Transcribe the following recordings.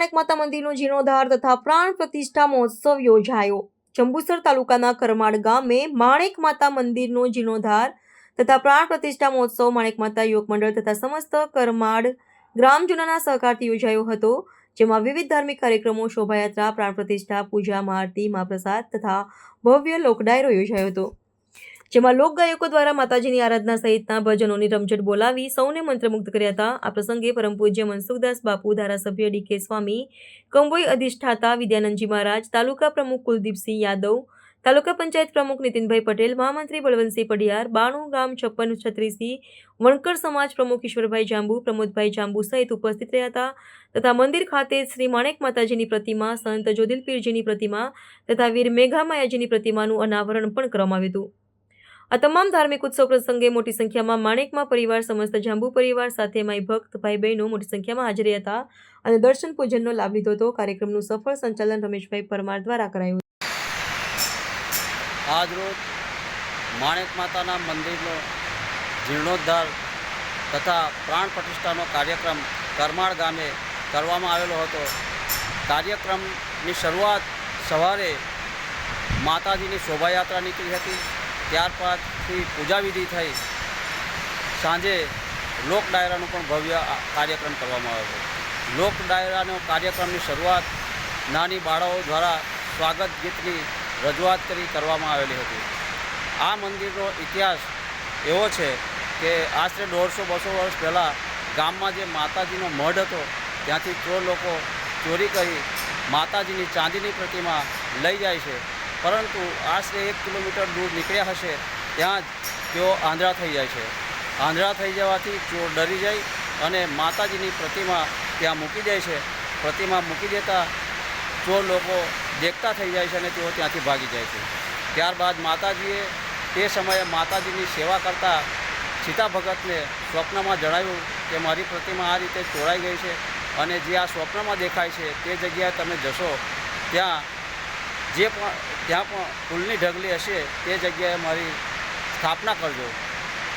માણેક માતા મંદિરનો જીર્ણોદ્ધાર તથા પ્રાણ પ્રતિષ્ઠા મહોત્સવ યોજાયો. જંબુસર તાલુકાના કરમાડ ગામે માણેક માતા મંદિરનો જીર્ણોદ્ધાર તથા પ્રાણ પ્રતિષ્ઠા મહોત્સવ માણેક માતા યુવક મંડળ તથા સમસ્ત કરમાડ ગ્રામજનોના સહકારથી યોજાયો હતો, જેમાં વિવિધ ધાર્મિક કાર્યક્રમો, શોભાયાત્રા, પ્રાણ પ્રતિષ્ઠા, પૂજા મહાઆરતી મહાપ્રસાદ તથા ભવ્ય લોકડાયરો યોજાયો હતો. જેમાં લોકગાયકો દ્વારા માતાજીની આરાધના સહિતના ભજનોની રમઝટ બોલાવી સૌને મંત્રમુગ્ધ કર્યા હતા. આ પ્રસંગે પરમ પૂજ્ય મનસુખદાસ બાપુ, ધારાસભ્ય ડીકે સ્વામી, કંબોઈ અધિષ્ઠાતા વિદ્યાનંદજી મહારાજ, તાલુકા પ્રમુખ કુલદીપસિંહ યાદવ, તાલુકા પંચાયત પ્રમુખ નીતિનભાઈ પટેલ, મહામંત્રી બળવંતસિંહ પડિયાર, બાણું ગામ છપ્પન છત્રીસી, વણકર સમાજ પ્રમુખ ઈશ્વરભાઈ જાંબુ, પ્રમોદભાઈ જાંબુ સહિત ઉપસ્થિત રહ્યા હતા તથા મંદિર ખાતે શ્રી માણેક માતાજીની પ્રતિમા, સંત જોદિલપીરજીની પ્રતિમા તથા વીર મેઘામાયાજીની પ્રતિમાનું અનાવરણ પણ કરવામાં આવ્યું હતું. આ તમામ ધાર્મિક ઉત્સવ પ્રસંગે મોટી સંખ્યામાં માણેકમાં પરિવાર, સમસ્ત જાંબુ પરિવાર સાથે માઈ ભક્ત, ભાઈ બહેનો મોટી સંખ્યામાં હાજર હતા અને દર્શન પૂજનનો લાભ લીધો હતો. કાર્યક્રમનું સફળ સંચાલન રમેશભાઈ પરમાર દ્વારા કરાયું આજરોજ માણેક માતાના મંદિરનો જીર્ણોદ્ધાર તથા પ્રાણ પ્રતિષ્ઠાનો કાર્યક્રમ કરમાળ ગામે કરવામાં આવેલો હતો. કાર્યક્રમની શરૂઆત સવારે માતાજીની શોભાયાત્રા નીકળી હતી. ત્યારબાદથી પૂજાવિધિ થઈ. સાંજે લોક ડાયરાનો પણ ભવ્ય કાર્યક્રમ કરવામાં આવ્યો હતો લોક ડાયરાનો કાર્યક્રમની શરૂઆત નાની બાળાઓ દ્વારા સ્વાગત ગીતની રજૂઆત કરી કરવામાં આવેલી હતી. આ મંદિરનો ઇતિહાસ એવો છે કે આશરે દોઢસો બસો વર્ષ પહેલાં ગામમાં જે માતાજીનો મઢ હતો, ત્યાંથી ચોર લોકો ચોરી કરી માતાજીની ચાંદીની પ્રતિમા લઈ જાય છે. પરંતુ આશરે એક કિલોમીટર દૂર નીકળ્યા હશે, ત્યાં જ તેઓ આંધળા થઈ જાય છે. આંધળા થઈ જવાથી ચોર ડરી જાય અને માતાજીની પ્રતિમા ત્યાં મૂકી જાય છે. પ્રતિમા મૂકી દેતા ચોર લોકો દેખતા થઈ જાય છે અને તેઓ ત્યાંથી ભાગી જાય છે. ત્યારબાદ માતાજીએ તે સમયે માતાજીની સેવા કરતા સીતા ભગતને સ્વપ્નમાં જણાવ્યું કે મારી પ્રતિમા આ રીતે ચોરાઈ ગઈ છે અને જે આ સ્વપ્નમાં દેખાય છે તે જગ્યાએ તમે જશો. ત્યાં જે પણ ત્યાં પણ ફૂલની ઢગલી હશે તે જગ્યાએ મારી સ્થાપના કરજો.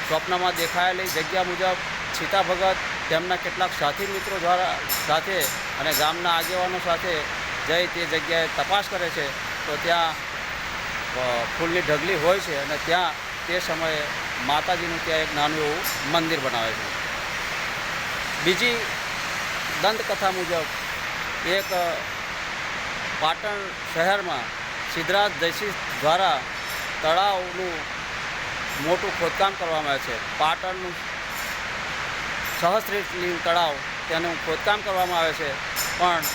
સ્વપ્નમાં દેખાયેલી જગ્યા મુજબ સીતા ભગત, તેમના કેટલાક સાથી મિત્રો દ્વારા સાથે અને ગામના આગેવાનો સાથે જઈ તે જગ્યાએ તપાસ કરે છે. તો ત્યાં ફૂલની ઢગલી હોય છે અને ત્યાં તે સમયે માતાજીનું ત્યાં એક નાનું એવું મંદિર બનાવે છે. બીજી દંતકથા મુજબ એક પાટણ શહેરમાં સિદ્ધરાજ જયસિંહ દ્વારા તળાવનું મોટું ખોદકામ કરવામાં આવે છે. પાટણનું સહસ્ત્રીલિંગ તળાવ તેનું ખોદકામ કરવામાં આવે છે. પણ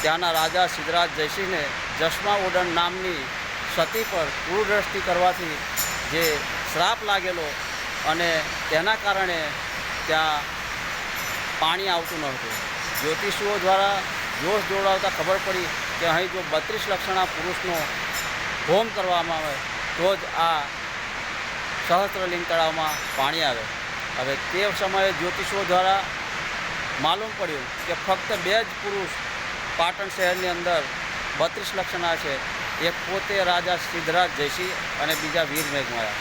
ત્યાંના રાજા સિદ્ધરાજ જયસિંહને જશમા ઉડન નામની સતી પર ક્રૂરદ્રષ્ટિ કરવાથી જે શ્રાપ લાગેલો અને તેના કારણે ત્યાં પાણી આવતું નહોતું જ્યોતિષીઓ દ્વારા જોશ જોડાવતા ખબર પડી કે અહીં જો બત્રીસ લક્ષણા પુરુષનો હોમ કરવામાં આવે, તો જ આ સહસ્ત્રલિંગ તળાવમાં પાણી આવે. હવે તે સમયે જ્યોતિષીઓ દ્વારા માલુમ પડ્યું કે ફક્ત બે જ પુરુષ પાટણ શહેરની અંદર બત્રીસ લક્ષણા છે. એક પોતે રાજા સિદ્ધરાજ જયસિંહ અને બીજા વીર મેઘમાયા.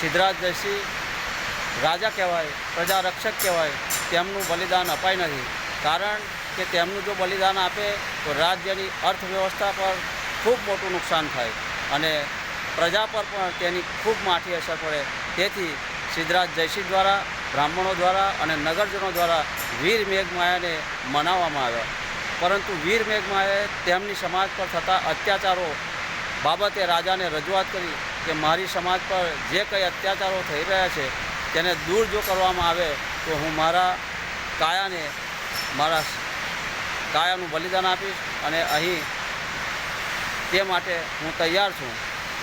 સિદ્ધરાજ જયસિંહ રાજા કહેવાય પ્રજા રક્ષક કહેવાય, તેમનું બલિદાન અપાય નથી કારણ કે તેમનું જો બલિદાન આપે, તો રાજ્યની અર્થવ્યવસ્થા પર ખૂબ મોટું નુકસાન થાય. અને પ્રજા પર પણ તેની ખૂબ માઠી અસર પડે. તેથી સિદ્ધરાજ જયસિંહ દ્વારા, બ્રાહ્મણો દ્વારા અને નગરજનો દ્વારા વીર મેઘમાયાને મનાવવામાં આવ્યા. પરંતુ વીર મેઘમાયાએ તેમની સમાજ પર થતા અત્યાચારો બાબતે રાજાને રજૂઆત કરી કે મારી સમાજ પર જે કંઈ અત્યાચારો થઈ રહ્યા છે, તેને દૂર જો કરવામાં આવે, તો હું મારા કાયાને, મારા કાયાનું બલિદાન આપીશ અને અહીં તે માટે હું તૈયાર છું.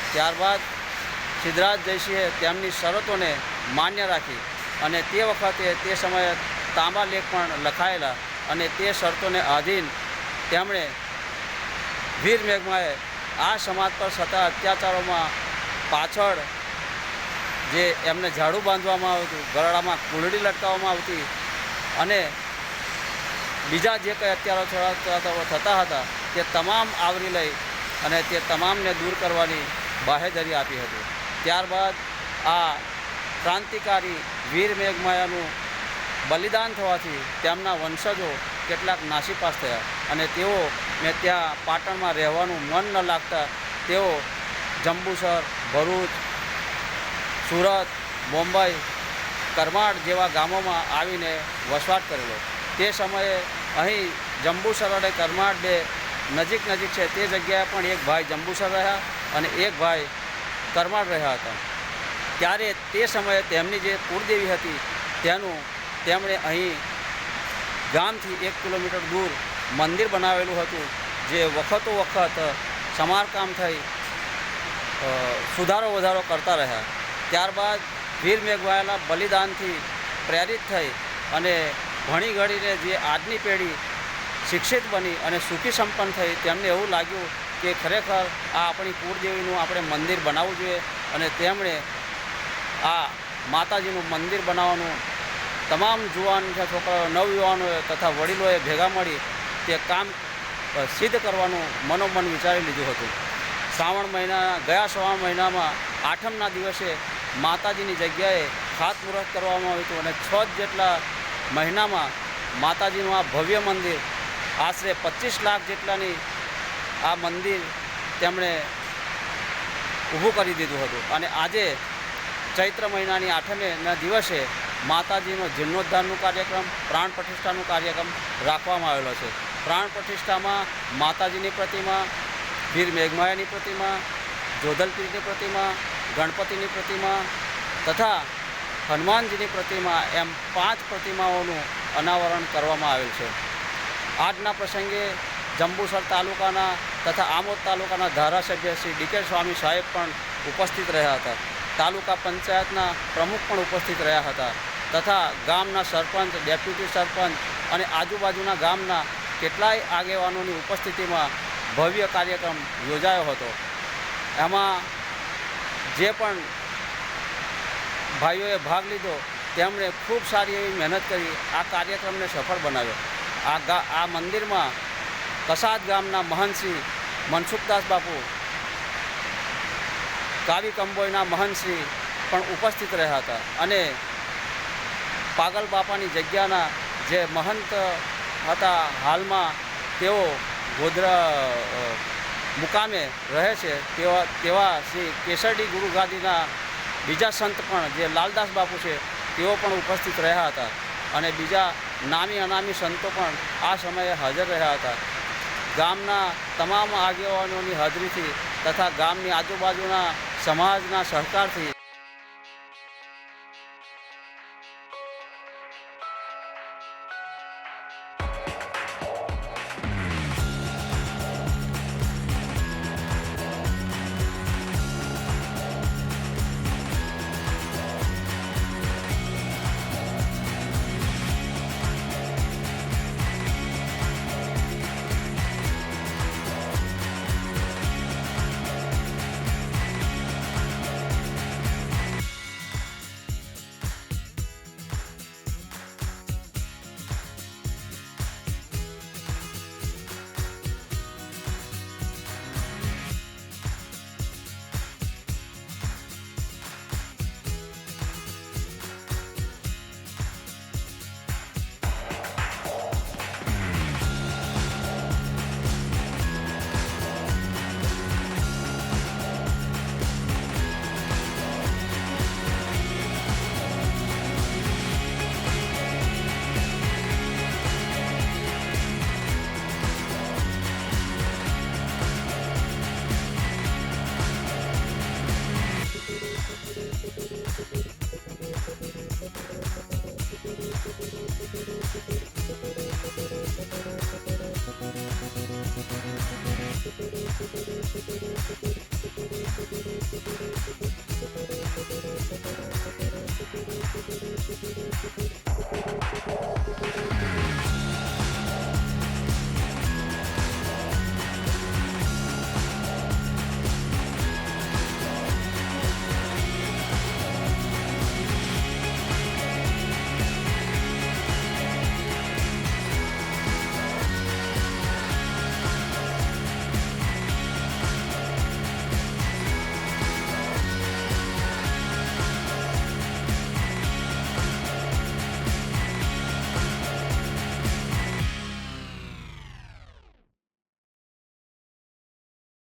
ત્યારબાદ સિદ્ધરાજ જયસિંહે તેમની શરતોને માન્ય રાખી અને તે વખતે તે સમયે તાંબા લેખ પણ લખાયેલા અને તે શરતોને આધીન તેમણે વીર મેઘમાએ આ સમાજ પર થતા અત્યાચારોમાં પાછળ જે એમને ઝાડુ બાંધવામાં આવતું ગરડામાં કુંડળી લટકાવવામાં આવતી અને બીજા જે કંઈ અત્યારો થતા હતા તે તમામ આવરી લઈ અને તે તમામને દૂર કરવાની બાહેધરી આપી હતી. ત્યારબાદ આ ક્રાંતિકારી વીર મેઘમાયાનું બલિદાન થવાથી તેમના વંશજો કેટલાક નાસીપાસ થયા અને તેઓ મેં ત્યાં પાટણમાં રહેવાનું મન ન લાગતા તેઓ જંબુસર, ભરૂચ, સુરત, મુંબઈ, કરમાડ જેવા ગામોમાં આવીને વસવાટ કરેલો. તે સમયે અહીં જંબુસર અને કરમાડ બે નજીક નજીક છે તે જગ્યાએ પણ એક ભાઈ જંબુસર રહ્યા અને એક ભાઈ કરમાળ રહ્યા હતા. ત્યારે તે સમયે તેમની જે કુળદેવી હતી, તેનું તેમણે અહીં ગામથી એક કિલોમીટર દૂર મંદિર બનાવેલું હતું, જે વખતો વખત સમારકામ થઈ સુધારો વધારો કરતા રહ્યા. ત્યારબાદ વીર મેઘવાયાના બલિદાનથી પ્રેરિત થઈ અને ભણી ઘડીને જે આજની પેઢી શિક્ષિત બની અને સુખી સંપન્ન થઈ. તેમને એવું લાગ્યું કે ખરેખર આ આપણી કુળદેવીનું આપણે મંદિર બનાવવું જોઈએ અને તેમણે આ માતાજીનું મંદિર બનાવવાનું તમામ જુવાન છોકરાઓ, નવયુવાનોએ તથા વડીલોએ ભેગા મળી તે કામ સિદ્ધ કરવાનું મનોમન વિચારી લીધું હતું. શ્રાવણ મહિના, ગયા શ્રાવણ મહિનામાં આઠમના દિવસે માતાજીની જગ્યાએ ખાતમુહૂર્ત કરવામાં આવ્યું હતું અને છ જેટલા મહિનામાં માતાજીનું આ ભવ્ય મંદિર આશરે પચીસ લાખ જેટલાની આ મંદિર તેમણે ઊભું કરી દીધું હતું. અને આજે ચૈત્ર મહિનાની આઠમેના દિવસે માતાજીનો જીર્ણોદ્ધારનું કાર્યક્રમ, પ્રાણ પ્રતિષ્ઠાનું કાર્યક્રમ રાખવામાં આવેલો છે. પ્રાણ પ્રતિષ્ઠામાં માતાજીની પ્રતિમા, વીર મેઘમાયાની પ્રતિમા, જોધલપીરની પ્રતિમા, ગણપતિની પ્રતિમા તથા હનુમાનજીની પ્રતિમા એમ પાંચ પ્રતિમાઓનું અનાવરણ કરવામાં આવેલ છે. આજના પ્રસંગે જંબુસર તાલુકાના તથા આમોદ તાલુકાના ધારાસભ્ય શ્રી ડીકે સ્વામી સાહેબ પણ ઉપસ્થિત રહ્યા હતા. તાલુકા પંચાયતના પ્રમુખ પણ ઉપસ્થિત રહ્યા હતા તથા ગામના સરપંચ, ડેપ્યુટી સરપંચ અને આજુબાજુના ગામના કેટલાય આગેવાનોની ઉપસ્થિતિમાં ભવ્ય કાર્યક્રમ યોજાયો હતો. એમાં જે પણ ભાઈઓએ ભાગ લીધો, તેમણે ખૂબ સારી એવી મહેનત કરી, આ કાર્યક્રમને સફળ બનાવ્યો. આ ગા આ મંદિરમાં કસાદ ગામના મહંતશ્રી મનસુખદાસ બાપુ, કાવી કંબોયના મહંતશ્રી પણ ઉપસ્થિત રહ્યા હતા અને પાગલ બાપાની જગ્યાના જે મહંત હતા હાલમાં, તેઓ ગોધરા મુકામે રહે છે તેવા તેવા શ્રી કેસરડી ગુરુ ગાદીના બીજા સંત પણ, જે લાલદાસ બાપુ છે, તેઓ પણ ઉપસ્થિત રહ્યા હતા. અને બીજા નામી અનામી સંતો પણ આ સમયે હાજર રહ્યા હતા. ગામના તમામ આગેવાનોની હાજરીથી તથા ગામની આજુબાજુના સમાજના સહકારથી